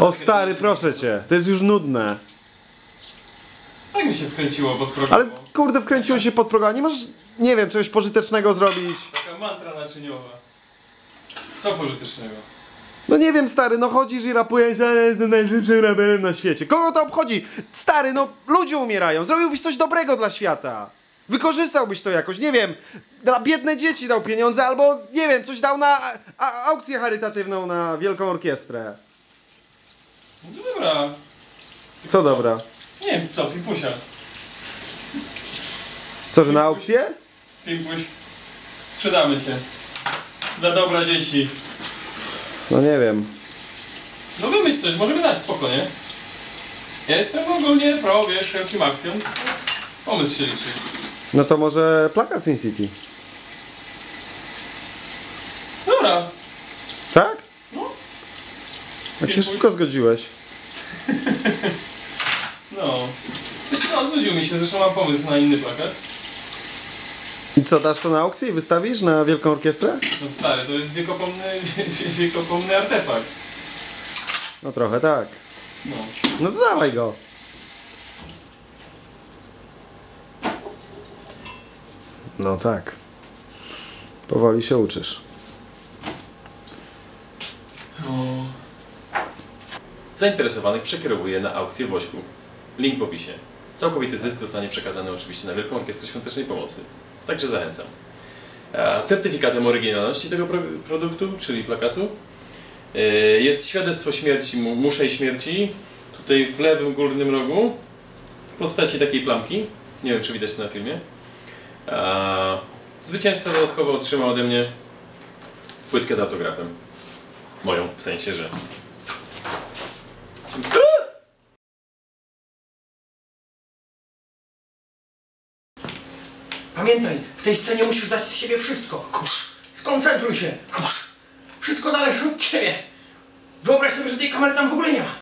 O stary, proszę cię, to jest już nudne. Tak mi się wkręciło pod programą. Ale kurde, wkręciło się pod program. Nie możesz, nie wiem, czegoś pożytecznego zrobić. Taka mantra naczyniowa. Co pożytecznego? No nie wiem, stary, no chodzisz i rapujesz, że jestem najszybszym raperem na świecie. Kogo to obchodzi? Stary, no ludzie umierają. Zrobiłbyś coś dobrego dla świata. Wykorzystałbyś to jakoś, nie wiem, dla biedne dzieci dał pieniądze, albo nie wiem, coś dał na a, aukcję charytatywną na wielką orkiestrę. No dobra. Co dobra? Nie wiem, to Pimpusia. Co, że na aukcję? Pimpuś. Sprzedamy cię. Dla dobra dzieci. No nie wiem. No wymyśl coś, możemy dać spoko, nie? Ja jestem ogólnie pro, wiesz, wszelkim akcjom. Pomysł się liczy. No to może plakat Sin City. Dobra. Tak? No. Jak się szybko zgodziłeś. No. Co, znudził mi się, zresztą mam pomysł na inny plakat. I co, dasz to na aukcję i wystawisz na wielką orkiestrę? No stary, to jest wiekopomny, wiekopomny artefakt. No trochę tak. No. No to dawaj go. No tak. Powoli się uczysz. Zainteresowanych przekierowuję na aukcję Wośku. Link w opisie. Całkowity zysk zostanie przekazany oczywiście na Wielką Orkiestrę Świątecznej Pomocy. Także zachęcam. A Certyfikatem oryginalności tego pro produktu, czyli plakatu, yy, jest świadectwo śmierci, mu- muszej śmierci, tutaj w lewym górnym rogu, w postaci takiej plamki. Nie wiem, czy widać to na filmie. A Zwycięzca dodatkowo otrzymał ode mnie płytkę z autografem. Moją, w sensie, że Pamiętaj, w tej scenie musisz dać z siebie wszystko. Skoncentruj się. Wszystko zależy od ciebie. Wyobraź sobie, że tej kamery tam w ogóle nie ma.